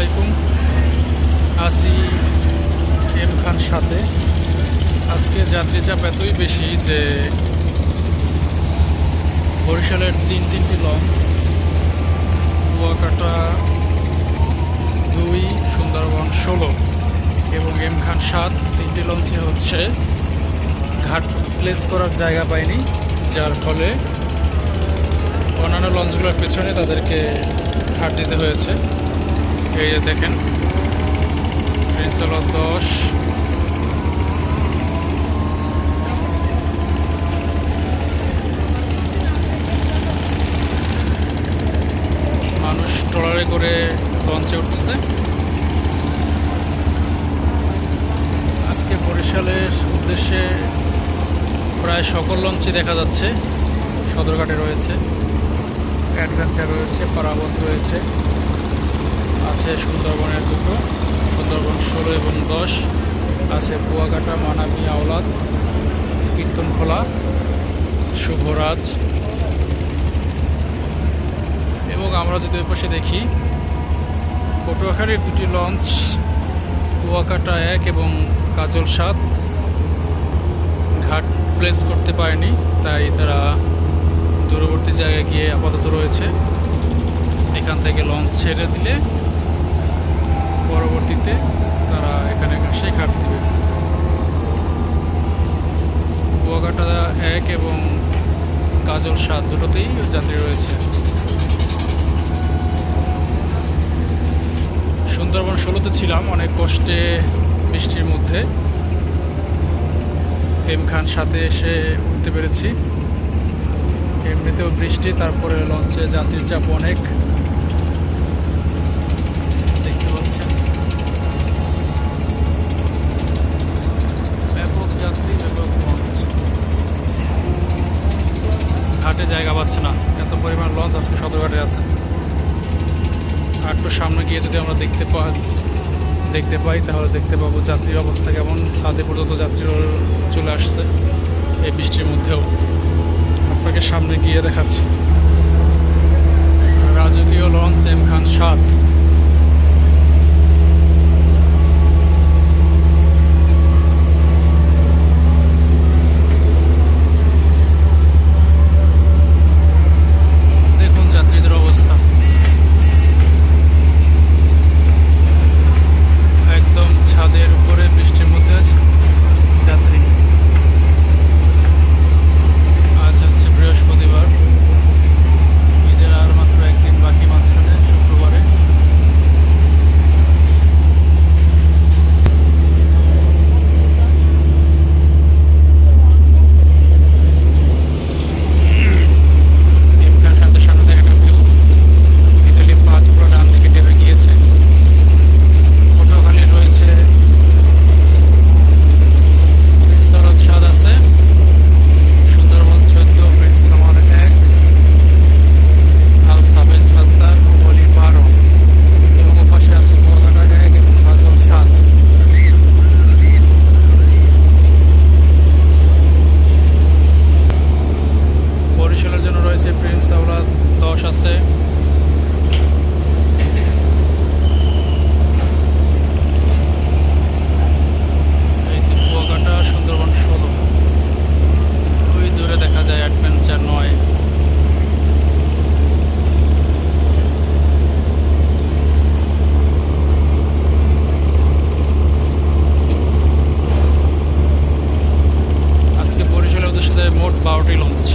আলাইকুম। আসি এম খান সাথে। আজকে যাত্রী চাপ এতই বেশি যে বরিশালের তিন তিনটি লঞ্চ, কুয়াকাটা দুই, সুন্দরবন ষোলো এবং এম খান সাত তিনটি লঞ্চে হচ্ছে। ঘাট প্লেস করার জায়গা পায়নি যার ফলে অন্যান্য লঞ্চগুলোর পেছনে তাদেরকে ঘাট দিতে হয়েছে। এই যে দেখেন প্রিন্সেল দশ। মানুষ ট্রলারে করে লঞ্চে উঠতেছে। আজকে বরিশালের উদ্দেশ্যে প্রায় সকল লঞ্চই দেখা যাচ্ছে। সদরঘাটে রয়েছে, অ্যাডভেঞ্চার রয়েছে, পারাবত রয়েছে। আছে সুন্দরবনের দুটো, সুন্দরবন ষোলো এবং দশ, আছে কুয়াকাটা, মানামি, আওলাদ কীর্তনখোলা শুভরাজ। এবং আমরা যদি ওই পাশে দেখি, পটুয়াখালীর দুটি লঞ্চ, কুয়াকাটা এক এবং কাজল সাত। ঘাট প্লেস করতে পারেনি, তাই তারা দূরবর্তী জায়গায় গিয়ে আপাতত রয়েছে। এখান থেকে লঞ্চ ছেড়ে দিলে পরবর্তীতে তারা এখানে এসে ঘাট দিবে। কুয়াকাটা এক এবং কাজল সাত দুটোতেই যাত্রী রয়েছে। সুন্দরবন ষোলোতে ছিলাম, অনেক কষ্টে বৃষ্টির মধ্যে। এম খান সাথে এসে উঠতে পেরেছি। এমনিতেও বৃষ্টি, তারপরে লঞ্চে যাত্রীর চাপ অনেক দেখতে পাচ্ছেন ব্যাপক যাত্রী ব্যাপক লঞ্চ ঘাটে জায়গা পাচ্ছে না। এত পরিমাণ লঞ্চ আছে, সদরঘাটে আছে। আর একটু সামনে গিয়ে যদি আমরা দেখতে পাই দেখতে পাই, তাহলে দেখতে পাবো যাত্রীর অবস্থা কেমন। ছাদে পর্যন্ত যাত্রী চলে আসছে এই বৃষ্টির মধ্যেও। আপনাকে সামনে গিয়ে দেখাচ্ছি। রাজকীয় লঞ্চ এম খান সাত দেখুন যাত্রীদের অবস্থা একদম ছাদের উপরে বৃষ্টির মধ্যে আছে যাত্রী আজ হচ্ছে বৃহস্পতিবার ঈদের আর মাত্র একদিন বাকি মাঝখানে শুক্রবারে ইমকান সাথে সামনে দেখা একটা ভিউ ইতালি পাঁচ পুরো ডান দিকে টেপে গিয়েছে পটুয়াখালী রয়েছে সরদ সাদ আছে সুন্দরবন চোদ্দ প্রিন্স রহমান এক আল সাবেন সত্তার বলি বারো এবং পাশে আছে কুয়াকাটা এক এবং ফাজল সাত বরিশালের জন্য রয়েছে প্রিন্স আওলাদ দশ আছে এই যে কুয়াকাটা সুন্দরবন ষোলো ওই দূরে দেখা যায় অ্যাডভেঞ্চার নয় আজকে বরিশালের উদ্দেশ্যে যায় মোট বারোটি লঞ্চ।